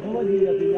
tecnologia, tem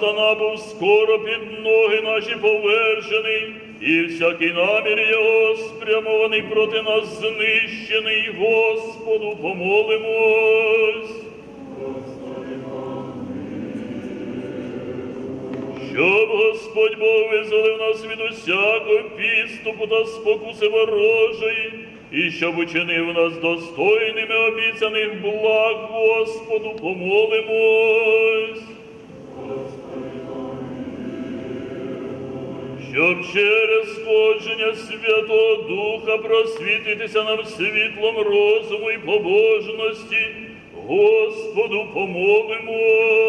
сатана був скоро під ноги наші повержений, і всякий намір його спрямований проти нас знищений, Господу помолимось. Щоб Господь Бог визволив нас від усякого підступу та спокуси ворожої, і щоб учинив нас достойними обіцяних благ, Господу помолимось. Щоб через сходження Святого Духа просвітитися нам світлом розуму і побожності, Господу помолимось.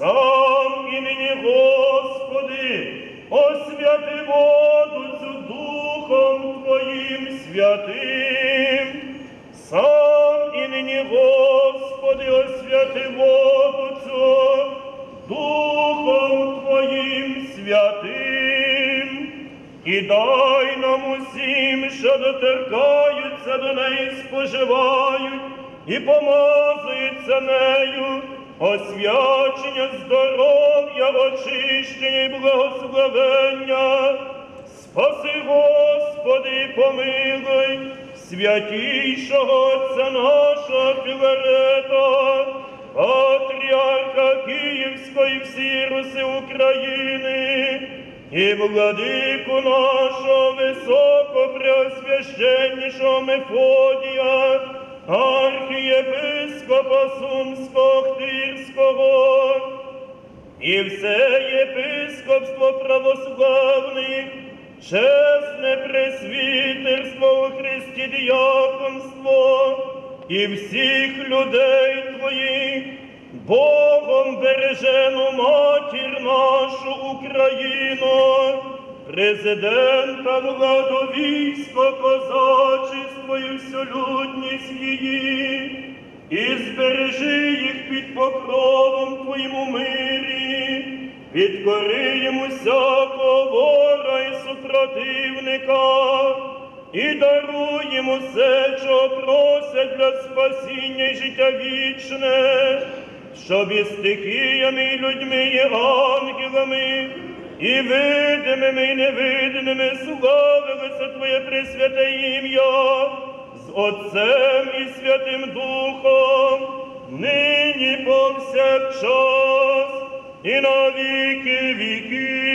Сам імені Господи, освяти воду цю Духом Твоїм святим. Сам імені Господи, освяти воду цю Духом Твоїм святим. І дай нам усім, що доторкаються до неї, споживають і помазуються нею, освячення, здоров'я, очищення і благословення. Спаси, Господи, помилуй святійшого Отця нашого Філарета, патріарха Київської і всієї Руси України, і владику нашого високопреосвященнішого Мефодія, архієпископа Сумського Хтирського, і все єпископство православних, чесне пресвітерство у Христі діяконство, і всіх людей Твоїх, Богом бережену матір нашу Україну, президента владу військо козачество і всю її, і збережи їх під покровом Твоїм у мирі, підкори йому всякого вора і супротивника, і даруй йому все, що просять для спасіння і життя вічне, щоб і стихіями, і людьми, і ангелами, і видимими, і невидимими славилося Твоє Пресвяте ім'я з Отцем і Святим Духом, нині повсякчас і на віки віків.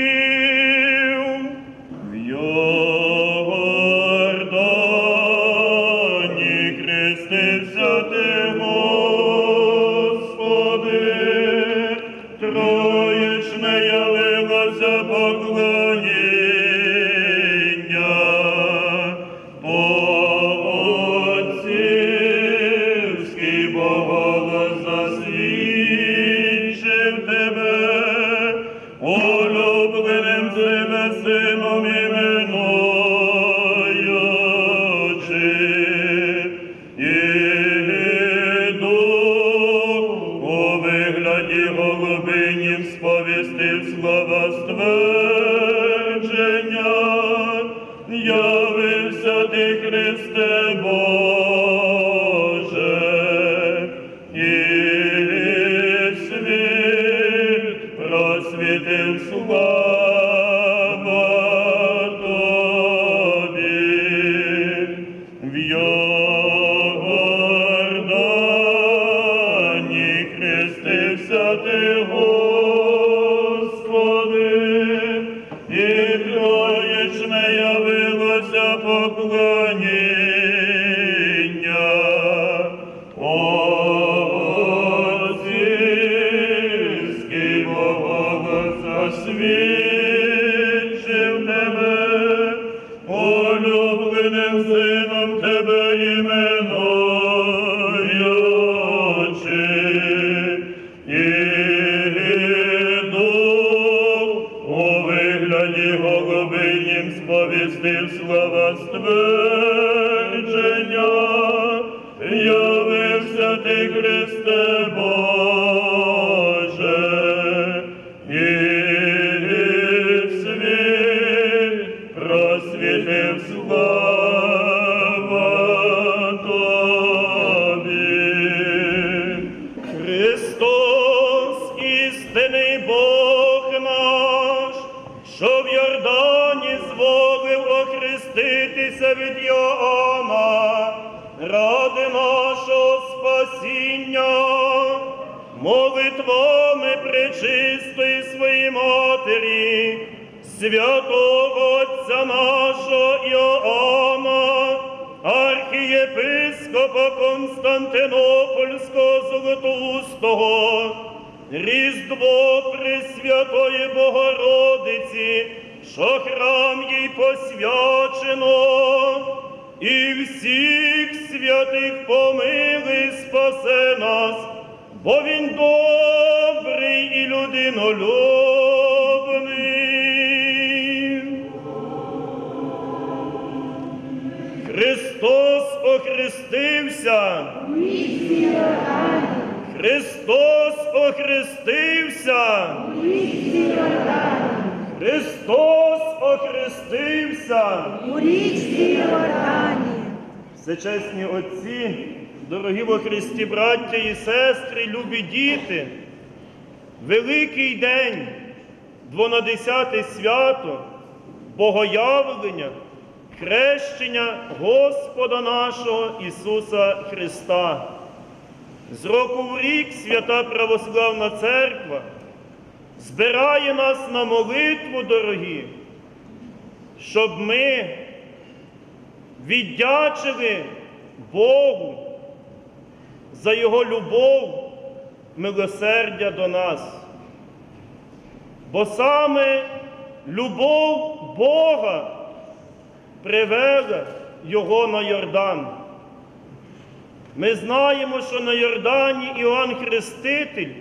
Oh. Hallelujah. Молитвами пречистої своїй матері, святого Отця нашого Іоанна, архієпископа Константинопольського Золотоустого, Різдво Пресвятої Богородиці, що храм їй посвячено, і всіх святих помили спасе нас, бо він добрий і людинолюбний. Христос охрестився. Христос охрестився. Христос охрестився. У річці Йордані. Всечесні отці, дорогі во Христі, браття і сестри, любі діти, великий день, двонадесяте свято, Богоявлення, хрещення Господа нашого Ісуса Христа. З року в рік свята Православна Церква збирає нас на молитву, дорогі, щоб ми віддячили Богу за Його любов, милосердя до нас. Бо саме любов Бога привела Його на Йордан. Ми знаємо, що на Йордані Іоанн Хреститель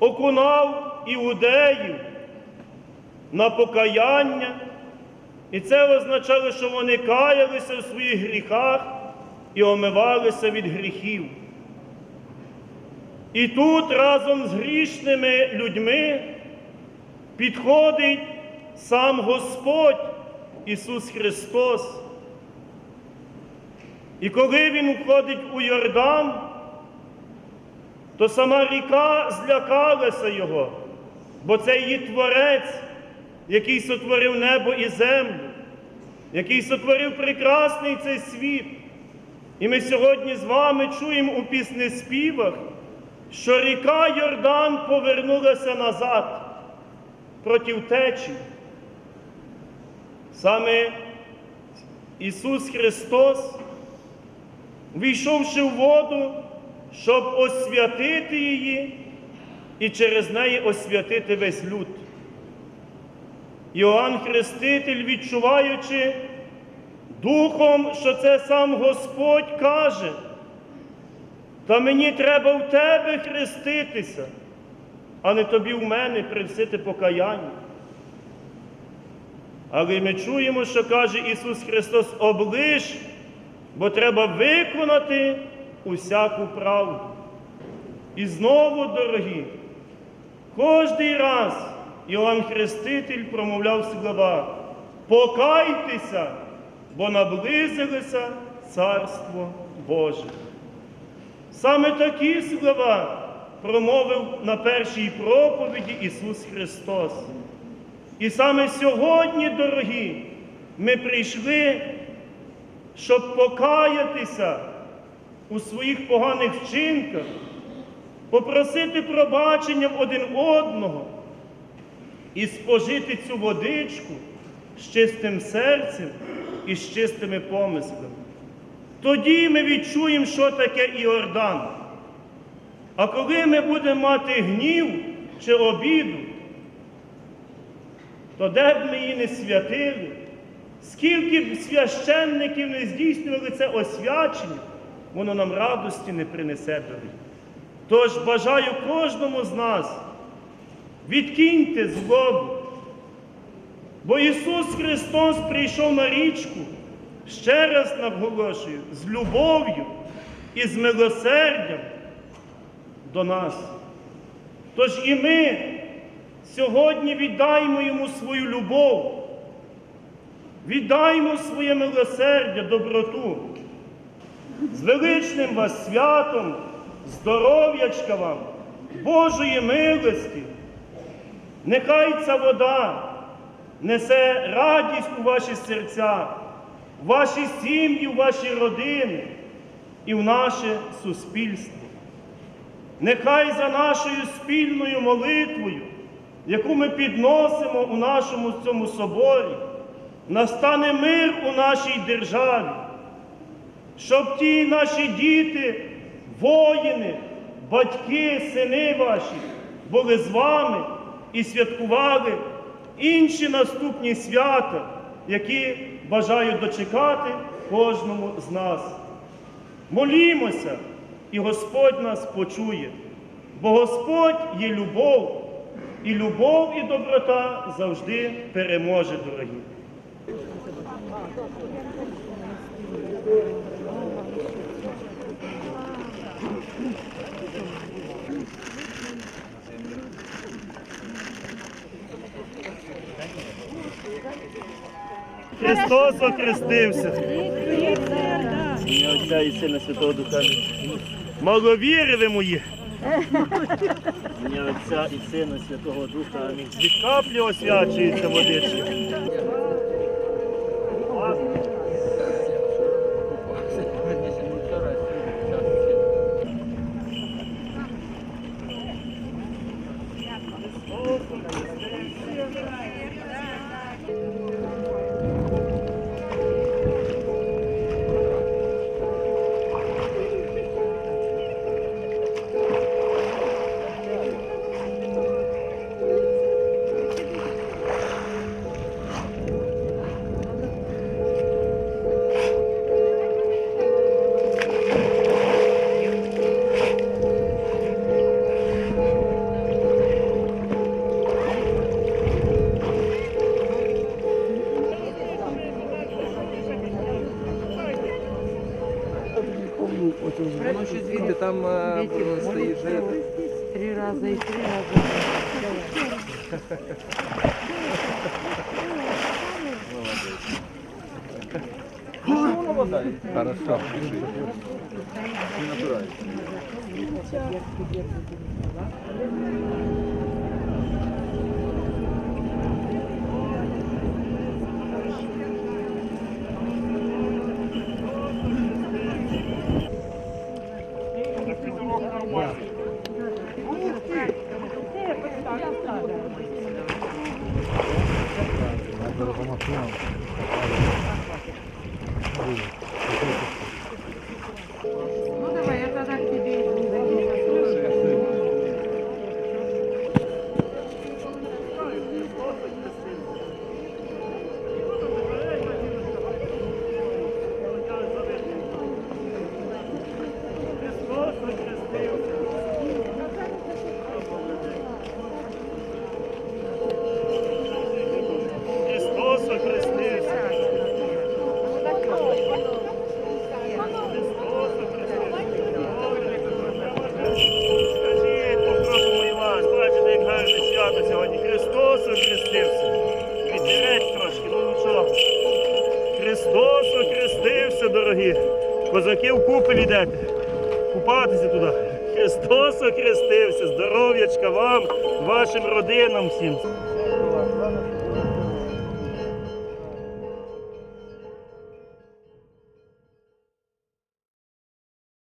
окунав іудеїв на покаяння. І це означало, що вони каялися в своїх гріхах і омивалися від гріхів. І тут разом з грішними людьми підходить сам Господь Ісус Христос. І коли Він входить у Йордан, то сама ріка злякалася Його, бо це її творець, який сотворив небо і землю, який сотворив прекрасний цей світ. І ми сьогодні з вами чуємо у піснеспівах, що ріка Йордан повернулася назад проти течії. Саме Ісус Христос, війшовши в воду, щоб освятити її і через неї освятити весь люд. Іоанн Хреститель, відчуваючи духом, що це сам Господь каже, та мені треба в тебе хреститися, а не тобі в мене просити покаяння. Але ми чуємо, що каже Ісус Христос, облиш, бо треба виконати усяку правду. І знову, дорогі, кожний раз Іоанн Хреститель промовляв слова Покайтеся, бо наблизилося Царство Боже. Саме такі слова промовив на першій проповіді Ісус Христос. І саме сьогодні, дорогі, ми прийшли, щоб покаятися у своїх поганих вчинках, попросити пробачення один одного і спожити цю водичку з чистим серцем і з чистими помислами. Тоді ми відчуємо, що таке Іордан. А коли ми будемо мати гнів чи обіду, то де б ми її не святили, скільки б священників не здійснювали це освячення, воно нам радості не принесе дорогі. Тож бажаю кожному з нас, відкиньте злобу, Бо Ісус Христос прийшов на річку, ще раз наголошую, з любов'ю і з милосердям до нас. Тож і ми сьогодні віддаймо йому свою любов, віддаймо своє милосердя, доброту. З величним вас святом, здоров'ячка вам, Божої милості. Нехай ця вода несе радість у ваші серця, в ваші сім'ї, в ваші родини і в наше суспільство. Нехай за нашою спільною молитвою, яку ми підносимо у нашому цьому соборі, настане мир у нашій державі, щоб ті наші діти, воїни, батьки, сини ваші були з вами і святкували інші наступні свята, які бажають дочекати кожному з нас. Молімося, і Господь нас почує, бо Господь є любов, і любов і доброта завжди переможе, дорогі. Христос охрестився. Отця і Сина Святого Духа. Маловіри ви мої. Ім'я Отця і Сина Святого Духа. Амінь. Від каплі освячується водичка. Воно ще звідти там е, стоїть жити. Три рази і три рази. Хорошо. Не натурально. В купель йдете. Купатися туди. Христос охрестився. Здоров'ячка вам, вашим родинам всім.